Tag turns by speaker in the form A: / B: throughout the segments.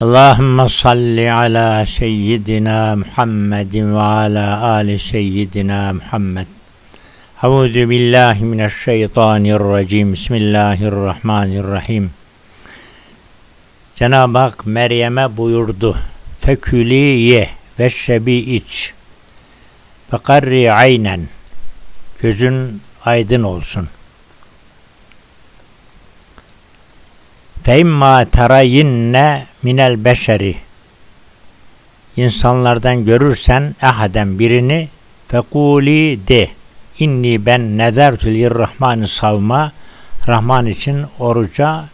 A: Allahümme salli ala seyyidina Muhammedin ve ala ali seyyidina Muhammed. Euzu billahi mineşşeytanirracim. Bismillahirrahmanirrahim. Cenab-ı Hak Meryem'e buyurdu. Fekülü ye ve şebi iç. Fekarri aynen. Gözün aydın olsun. Feimma terayinne minel beşeri insanlardan görürsen ahaden birini fekuli de inni ben nezertü lirrahmani savma Rahman için oruca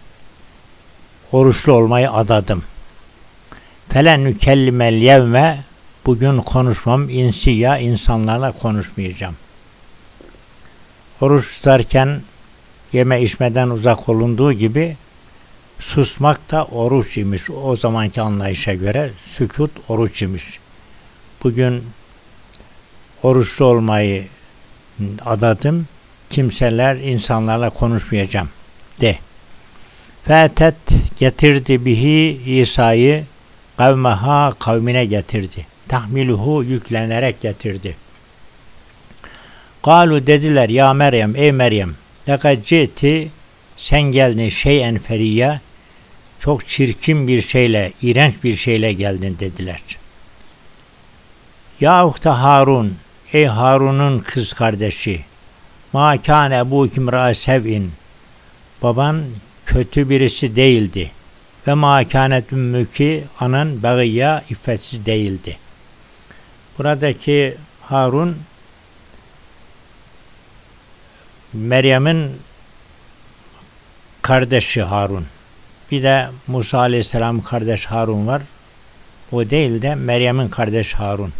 A: oruçlu olmayı adadım. Felen nükellimel yevme bugün konuşmam insiya insanlarla konuşmayacağım. Oruç tutarken yeme içmeden uzak olunduğu gibi Susmak da oruç imiş. O zamanki anlayışa göre sükut oruç imiş. Bugün oruçlu olmayı adadım. Kimseler insanlarla konuşmayacağım de. Fetet getirdi bihi İsa'yı kavmeha kavmine getirdi. Tahmiluhu yüklenerek getirdi. Galu dediler ya Meryem ey Meryem lekad citi sen geldin şey enferiye çok çirkin bir şeyle, iğrenç bir şeyle geldin dediler. Ya uhta Harun, ey Harun'un kız kardeşi, ma kâne bu kimra sev'in, baban kötü birisi değildi. Ve ma kânet ümmüki, anan bagıya iffetsiz değildi. Buradaki Harun, Meryem'in kardeşi Harun. Bir de Musa Aleyhisselam kardeş Harun var. O değil de Meryem'in kardeş Harun.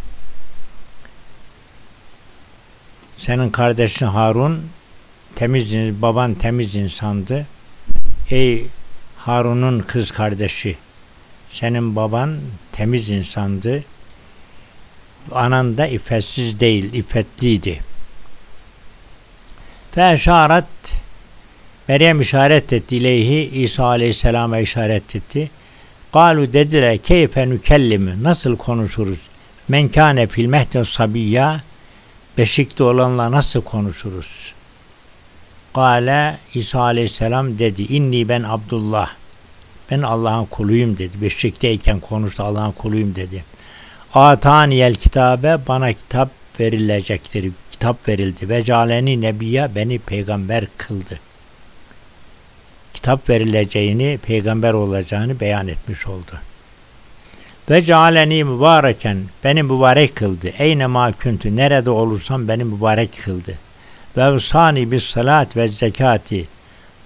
A: Senin kardeşin Harun temiz, baban temiz insandı. Ey Harun'un kız kardeşi senin baban temiz insandı. Anan da iffetsiz değil, iffetliydi. Fe Meryem işaret etti ileyhi İsa Aleyhisselam'a işaret etti. Galu dediler keyfe nükellimi nasıl konuşuruz? Men kâne fil mehde sabiyya beşikte olanla nasıl konuşuruz? Gale İsa Aleyhisselam dedi inni ben Abdullah ben Allah'ın kuluyum dedi. Beşikteyken konuştu Allah'ın kuluyum dedi. Ataniyel kitabe bana kitap verilecektir. Kitap verildi. Ve caleni nebiye beni peygamber kıldı kitap verileceğini, peygamber olacağını beyan etmiş oldu. Ve cealeni mübareken, beni mübarek kıldı. Eyne ma küntü, nerede olursam beni mübarek kıldı. Ve usani bis salat ve zekati,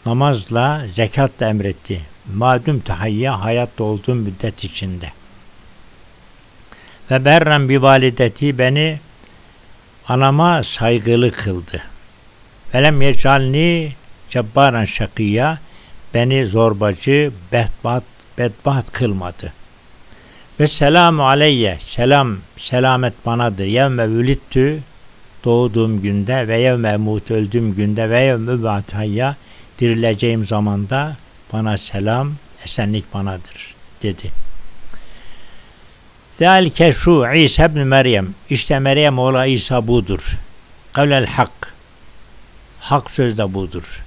A: namazla, zekatla emretti. Madüm tahayya, hayatta olduğum müddet içinde. Ve berren bi valideti, beni anama saygılı kıldı. Velem yecalni cebbaran şakiyya, beni zorbacı, bedbat, bedbat kılmadı. Ve selamu aleyye, selam, selamet banadır. Yevme vülittü, doğduğum günde ve yevme mut öldüğüm günde ve yevme batayya dirileceğim zamanda bana selam, esenlik banadır dedi. Zalike şu İsa ibn Meryem. İşte Meryem oğlu İsa budur. Kavlel hak. Hak söz de budur.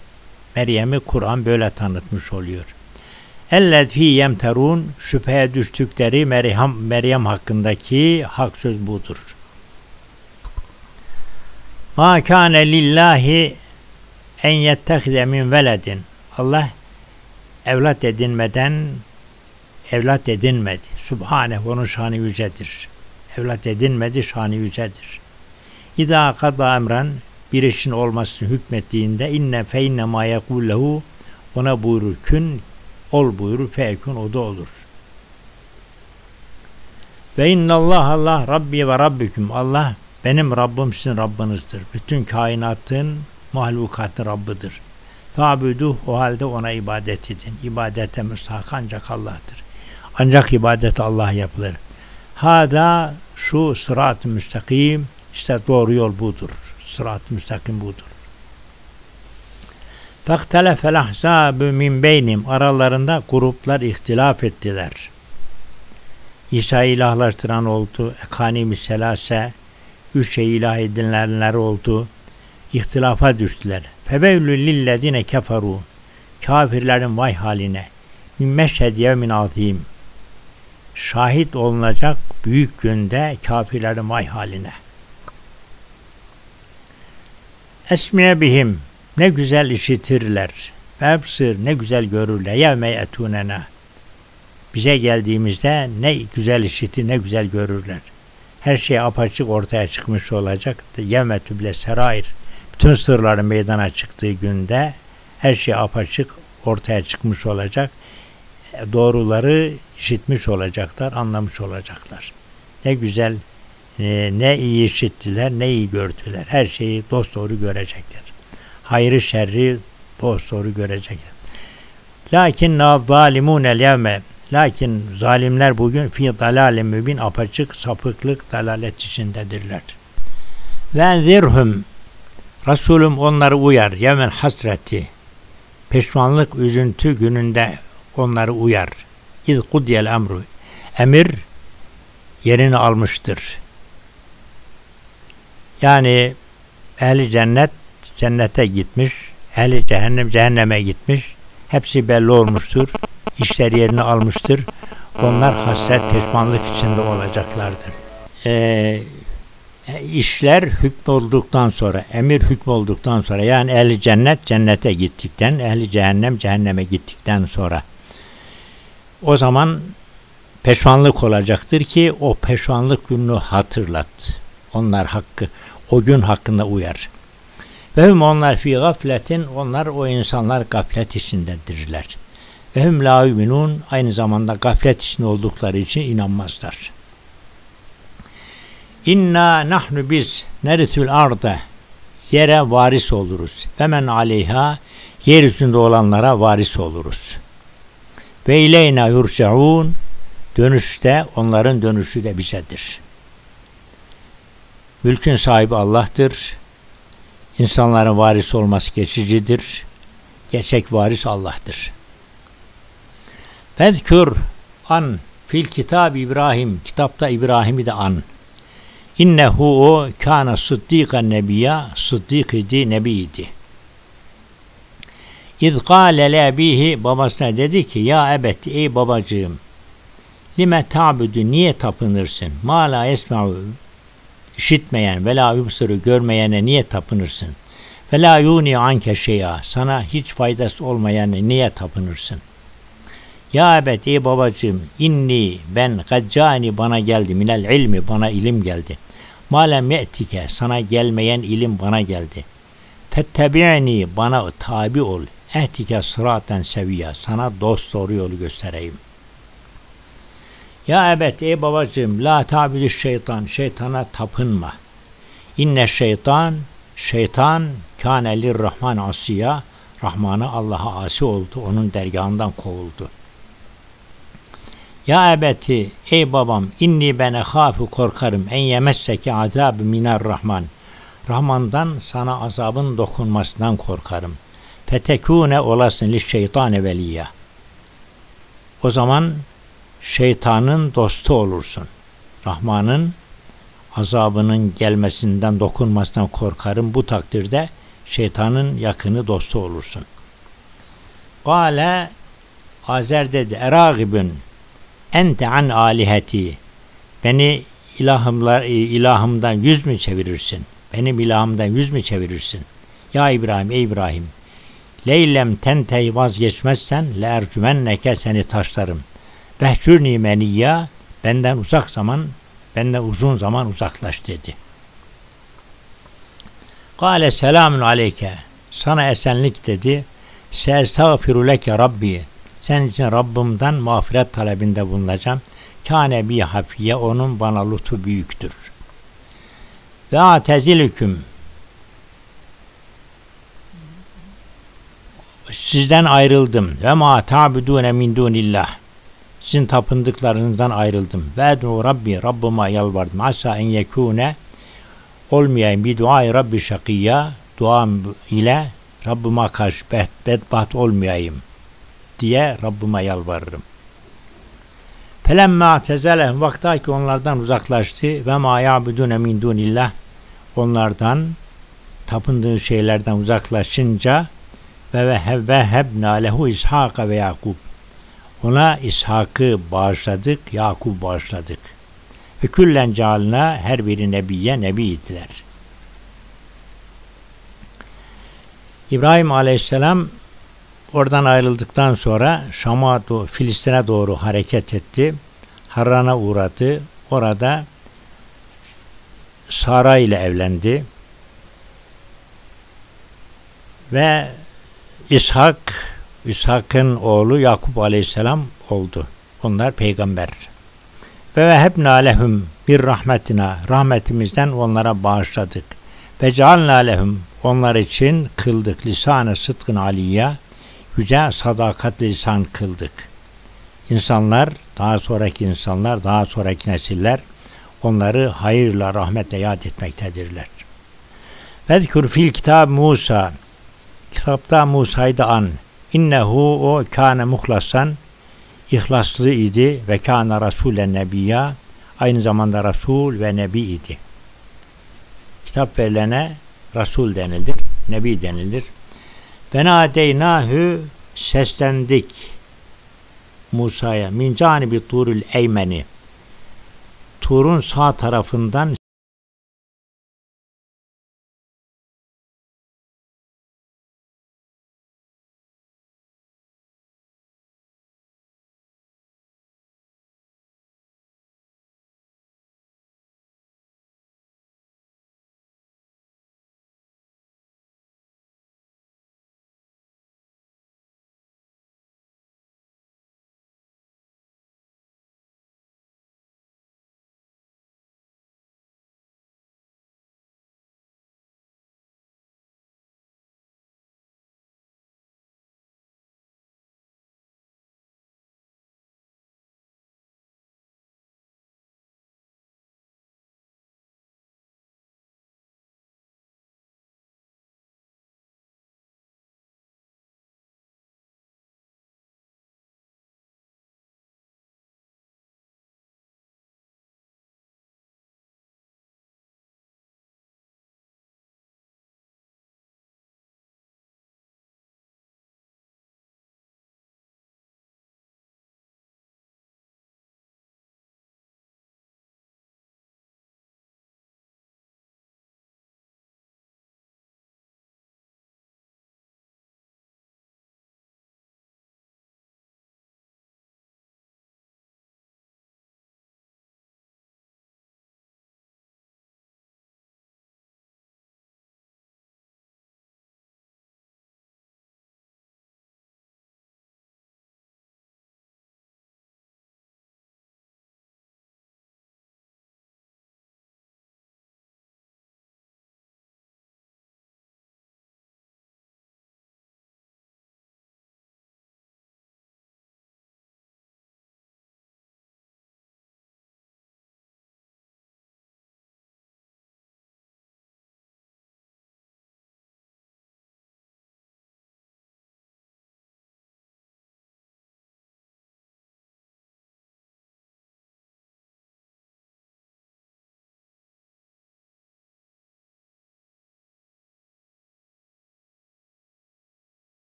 A: Meryem'i Kur'an böyle tanıtmış oluyor. Ellezî yemterun şüpheye düştükleri Meryem, Meryem hakkındaki hak söz budur. Ma kâne lillahi en yettehide min veledin. Allah evlat edinmeden evlat edinmedi. Subhanehu onun şanı yücedir. Evlat edinmedi, şanı yücedir. İza kada emren bir işin olmasını hükmettiğinde inne fe inne ma yekullehu ona buyurur kün ol buyurur fekün o da olur. Ve innallah Allah Rabbi ve Rabbiküm Allah benim Rabbim sizin Rabbinizdir. Bütün kainatın mahlukatın Rabbidir. Fa'buduh o halde ona ibadet edin. İbadete müstahak ancak Allah'tır. Ancak ibadet Allah yapılır. Hada şu sırat-ı müstakim işte doğru yol budur. Sırat-ı müstakim budur. Faktelefel ahzâbü min beynim aralarında gruplar ihtilaf ettiler. İsa'yı ilahlaştıran oldu. Ekanimi üç şey ilah edinenler oldu. İhtilafa düştüler. Febevlü lillezine keferu. Kafirlerin vay haline. Min meşhed yevmin azim. Şahit olunacak büyük günde kafirlerin vay haline. Esmiye bihim ne güzel işitirler. Vebsir ne güzel görürler. Yevme etunena. Bize geldiğimizde ne güzel işitir, ne güzel görürler. Her şey apaçık ortaya çıkmış olacak. Yevme tüble serair. Bütün sırların meydana çıktığı günde her şey apaçık ortaya çıkmış olacak. Doğruları işitmiş olacaklar, anlamış olacaklar. Ne güzel, ne iyi işittiler, ne iyi gördüler. Her şeyi dost doğru görecekler. Hayrı şerri dost doğru görecekler. Lakin zalimun el yevme Lakin zalimler bugün fi dalalim mübin apaçık sapıklık dalalet içindedirler. Ve enzirhum Resulüm onları uyar. Yemen hasreti peşmanlık üzüntü gününde onları uyar. İz kudiyel emru emir yerini almıştır. Yani ehli cennet cennete gitmiş, ehli cehennem cehenneme gitmiş. Hepsi belli olmuştur. İşler yerini almıştır. Onlar hasret, pişmanlık içinde olacaklardır. Ee, işler hükmolduktan sonra, emir hükmolduktan sonra yani ehli cennet cennete gittikten, ehli cehennem cehenneme gittikten sonra o zaman peşmanlık olacaktır ki o peşmanlık gününü hatırlat. Onlar hakkı, o gün hakkında uyar. Ve hüm onlar fi gafletin, onlar o insanlar gaflet içindedirler. Ve hüm la yuminun, aynı zamanda gaflet içinde oldukları için inanmazlar. İnna nahnu biz nerisül arda yere varis oluruz. Ve men aleyha yeryüzünde olanlara varis oluruz. Ve ileyna yurcaun dönüşte onların dönüşü de bizedir. Mülkün sahibi Allah'tır. İnsanların varis olması geçicidir. Gerçek varis Allah'tır. Fezkür an fil kitab İbrahim kitapta İbrahim'i de an. İnnehu o kana sıddikan nebiya sıddik idi nebiydi. İz kâle lebihi babasına dedi ki ya ebet ey babacığım lime ta'budu niye tapınırsın? Ma la esma'u işitmeyen ve la yubsuru görmeyene niye tapınırsın? Ve la yuni anke şeya sana hiç faydası olmayan niye tapınırsın? Ya ebet ey babacığım inni ben gaccani bana geldi minel ilmi bana ilim geldi. Malem ye'tike sana gelmeyen ilim bana geldi. Fettebi'ni bana tabi ol. Ehtike sıraten seviye sana dost doğru yolu göstereyim. Ya evet ey babacığım la tabili şeytan şeytana tapınma. İnne şeytan şeytan kâne rahman asiya Rahman'a Allah'a asi oldu. Onun dergahından kovuldu. Ya ebeti ey babam inni ben ehafu korkarım en yemesseki azab minar rahman. Rahman'dan sana azabın dokunmasından korkarım. Fetekune olasın li şeytane veliya. O zaman şeytanın dostu olursun. Rahman'ın azabının gelmesinden, dokunmasından korkarım. Bu takdirde şeytanın yakını dostu olursun. Kale Azer dedi, Eragibün ente an aliheti beni ilahımlar ilahımdan yüz mü çevirirsin? Benim ilahımdan yüz mü çevirirsin? Ya İbrahim, ey İbrahim, leylem tentey vazgeçmezsen le ercümenneke seni taşlarım. Behcürni meniyya benden uzak zaman, benden uzun zaman uzaklaş dedi. Kale selamun aleyke. Sana esenlik dedi. Sestağfiru leke Rabbi. Sen için Rabbimden mağfiret talebinde bulunacağım. Kâne bi hafiye onun bana lütfu büyüktür. Ve atezilüküm sizden ayrıldım. Ve ma ta'budune min dunillah. Sizin tapındıklarınızdan ayrıldım. Ve edu Rabbi Rabbime yalvardım. Asa en yekune olmayayım bir duayı Rabbi şakiyya duam ile Rabbime karşı bed, bedbaht olmayayım diye Rabbime yalvarırım. Felemma tezelehum vakta ki onlardan uzaklaştı ve ma ya'budune min dunillah onlardan tapındığı şeylerden uzaklaşınca ve ve vehebna lehu İshak ve Yakub ona İshak'ı bağışladık, Yakub bağışladık. Ve küllen cealna her biri nebiye nebiydiler. İbrahim Aleyhisselam oradan ayrıldıktan sonra Şam'a Filistin'e doğru hareket etti. Harran'a uğradı. Orada Sara ile evlendi. Ve İshak, İshak'ın oğlu Yakup Aleyhisselam oldu. Onlar peygamber. Ve vehebna lehum bir rahmetina rahmetimizden onlara bağışladık. Ve cealna lehum onlar için kıldık lisanı sıdkın aliyya yüce sadakat lisan kıldık. İnsanlar, daha sonraki insanlar, daha sonraki nesiller onları hayırla, rahmetle yad etmektedirler. Vezkur fil kitab Musa kitapta Musa'yı da an. İnnehu o kâne muhlasan ihlaslı idi ve kâne rasûlen nebiyya aynı zamanda Resul ve Nebi idi. Kitap verilene Resul denilir, Nebi denilir. Ve nadeynâhü seslendik Musa'ya min canibi turul eymeni Tur'un sağ tarafından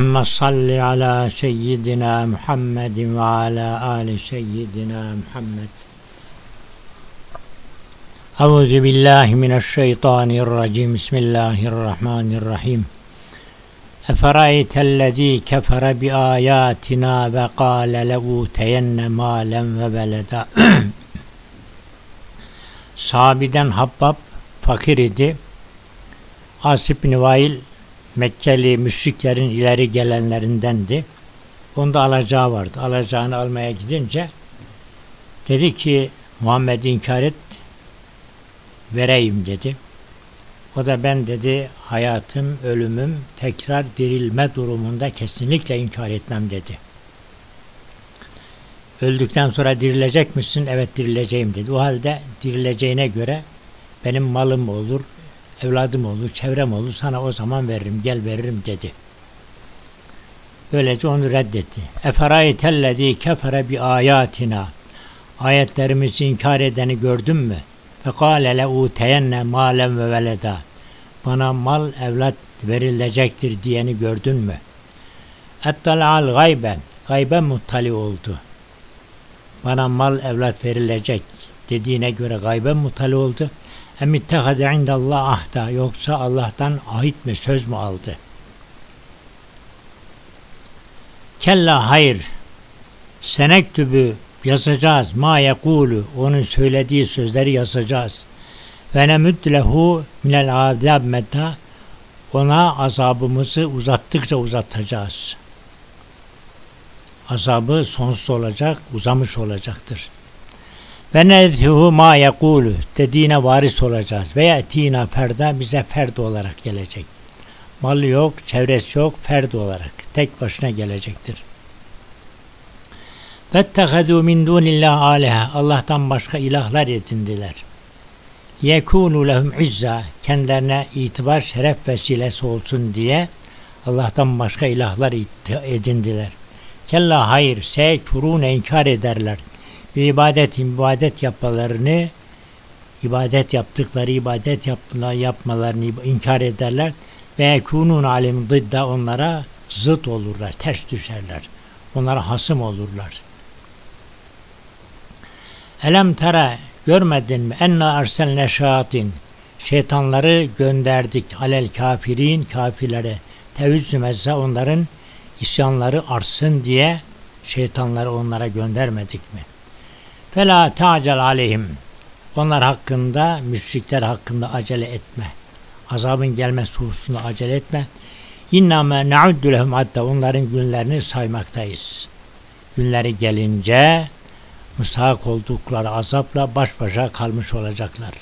A: Allahümme salli ala seyyidina Muhammedin ve ala ali seyyidina Muhammed. Euzu billahi mineşşeytanirracim. Bismillahirrahmanirrahim. Eferaytellezî kefere bi ayatina ve kâle le'uteyenne malen ve beleda. Sahabiden Habbab fakir idi. Asip bin Vail Mekkeli müşriklerin ileri gelenlerindendi. Onda alacağı vardı. Alacağını almaya gidince dedi ki Muhammed inkar et vereyim dedi. O da ben dedi hayatım, ölümüm, tekrar dirilme durumunda kesinlikle inkar etmem dedi. Öldükten sonra dirilecek misin? Evet dirileceğim dedi. O halde dirileceğine göre benim malım olur, evladım olur, çevrem olur, sana o zaman veririm, gel veririm dedi. Böylece onu reddetti. Eferaytellezî kefere bi ayatina. Ayetlerimizi inkar edeni gördün mü? Fekâle le'ûteyenne mâlen ve veleda. Bana mal evlat verilecektir diyeni gördün mü? Ettala'al gayben. Gaybe muttali oldu. Bana mal evlat verilecek dediğine göre gaybe muttali oldu. Em ittehade indallah ahda yoksa Allah'tan ahit mi söz mü aldı? Kella hayır. Senektübü yazacağız. Ma yekulu onun söylediği sözleri yazacağız. Ve nemüd lehu minel azab meta ona azabımızı uzattıkça uzatacağız. Azabı sonsuz olacak, uzamış olacaktır. Ve nezhuhu ma yekulu dediğine varis olacağız. Ve yetina ferda bize ferd olarak gelecek. Malı yok, çevresi yok, ferd olarak tek başına gelecektir. Fettehedû min dûnillâh âleha Allah'tan başka ilahlar edindiler. Yekûnû lehum izza kendilerine itibar şeref vesilesi olsun diye Allah'tan başka ilahlar edindiler. Kella hayır, sekfurûn inkar ederler ve ibadet ibadet yapmalarını ibadet yaptıkları ibadet yapmalarını inkar ederler ve yekunun alim dıdda onlara zıt olurlar, ters düşerler. Onlara hasım olurlar. Elem tera görmedin mi? Enna arselne şayatin şeytanları gönderdik alel kafirin kafirlere tevizzümezze onların isyanları artsın diye şeytanları onlara göndermedik mi? Fela ta'cel aleyhim. Onlar hakkında, müşrikler hakkında acele etme. Azabın gelmesi hususunda acele etme. İnname na'uddu lehum hatta onların günlerini saymaktayız. Günleri gelince müstahak oldukları azapla baş başa kalmış olacaklar.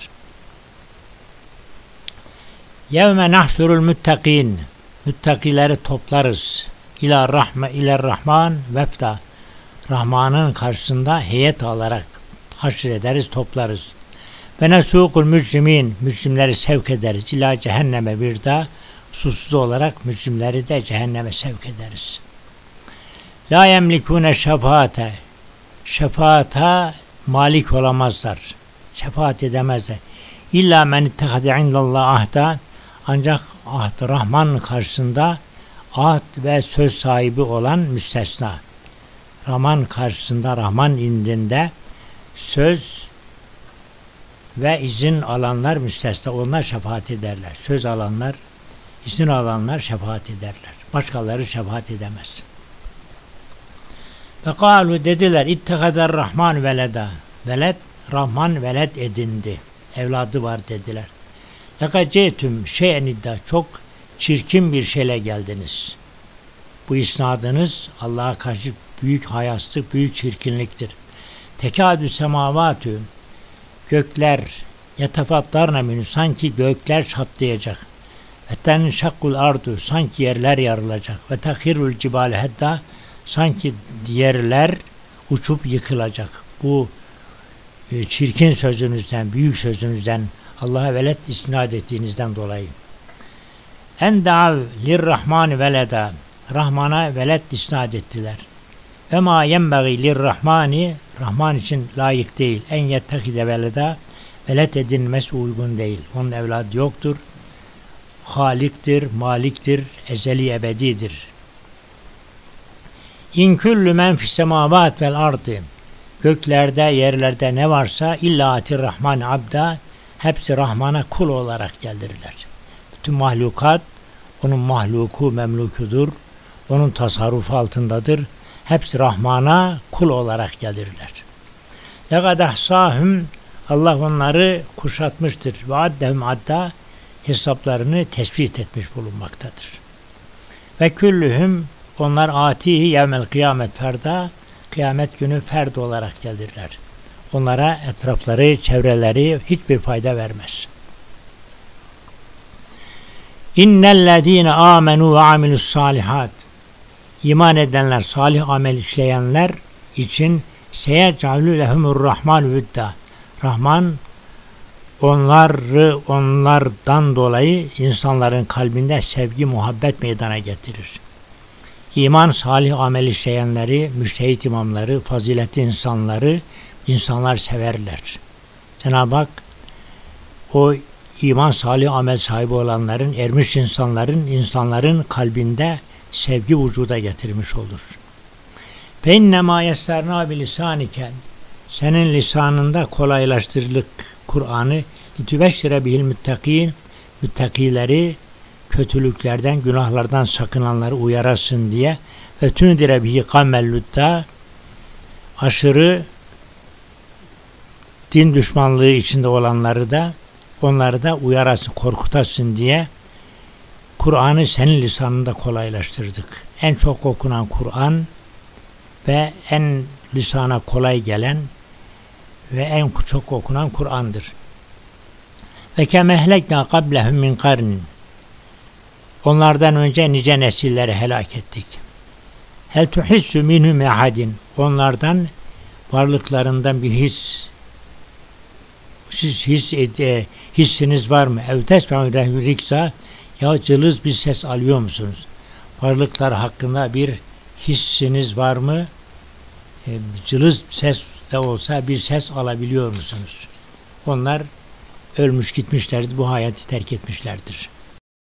A: Yevme nahsurul müttakin müttakileri toplarız. İla rahme ile rahman vefta Rahman'ın karşısında heyet alarak haşr ederiz, toplarız. Ve nesukul mücrimin, mücrimleri sevk ederiz. İla cehenneme bir daha susuz olarak mücrimleri de cehenneme sevk ederiz. La yemlikune şefaate, şefaata malik olamazlar. Şefaat edemezler. İlla men ittehade indallah ahda, ancak ahd Rahman karşısında ahd ve söz sahibi olan müstesna. Rahman karşısında Rahman indinde söz ve izin alanlar müstesna. Onlar şefaat ederler. Söz alanlar, izin alanlar şefaat ederler. Başkaları şefaat edemez. Ve kalu dediler ittehadar Rahman veleda. Veled Rahman veled edindi. Evladı var dediler. Lekacetüm şeyen iddia. Çok çirkin bir şeyle geldiniz. Bu isnadınız Allah'a karşı büyük hayaslık, büyük çirkinliktir. Tekadü semavatü gökler yetefatlarna minü sanki gökler çatlayacak. Ve ten şakkul ardu sanki yerler yarılacak. Ve takirul cibale hatta sanki yerler uçup yıkılacak. Bu e, çirkin sözünüzden, büyük sözünüzden Allah'a velet istinad ettiğinizden dolayı. En dav lirrahman veleda Rahman'a velet isnad ettiler. Ve ma yenbagi lirrahmani Rahman için layık değil. En yettekide veleda velet edinmesi uygun değil. Onun evladı yoktur. Haliktir, maliktir, ezeli ebedidir. İn küllü men fis semavat vel ardı. Göklerde, yerlerde ne varsa illa atir rahman abda hepsi Rahman'a kul olarak geldirirler. Bütün mahlukat onun mahluku memlukudur. Onun tasarrufu altındadır. Hepsi Rahman'a kul olarak geldirirler. Lekad ahsahum Allah onları kuşatmıştır. Ve addehum adda hesaplarını tespit etmiş bulunmaktadır. Ve küllühüm onlar atihi yevmel kıyamet ferda kıyamet günü ferd olarak gelirler. Onlara etrafları, çevreleri hiçbir fayda vermez. İnnellezîne amenu ve amilus salihat iman edenler, salih amel işleyenler için seyecalü lehumur rahman vüdda Rahman onları onlardan dolayı insanların kalbinde sevgi, muhabbet meydana getirir. İman, salih amel işleyenleri, müştehit imamları, faziletli insanları insanlar severler. Cenab-ı Hak o iman, salih amel sahibi olanların, ermiş insanların, insanların kalbinde sevgi vücuda getirmiş olur. Feinnema yessarna bilisanike senin lisanında kolaylaştırılık Kur'an'ı litübeşşire bihil müttakîn müttakileri kötülüklerden, günahlardan sakınanları uyarasın diye ve tündire bihi kammellütta aşırı din düşmanlığı içinde olanları da onları da uyarasın, korkutasın diye Kur'an'ı senin lisanında kolaylaştırdık. En çok okunan Kur'an ve en lisana kolay gelen ve en çok okunan Kur'an'dır. Ve kemehlekna kablehum min karnin Onlardan önce nice nesilleri helak ettik. Hel tuhissu minhum ehadin. Onlardan varlıklarından bir his siz his, e, hissiniz var mı? Ev tesme'u riksa ya cılız bir ses alıyor musunuz? Varlıklar hakkında bir hissiniz var mı? E, cılız ses de olsa bir ses alabiliyor musunuz? Onlar ölmüş gitmişlerdi, bu hayatı terk etmişlerdir.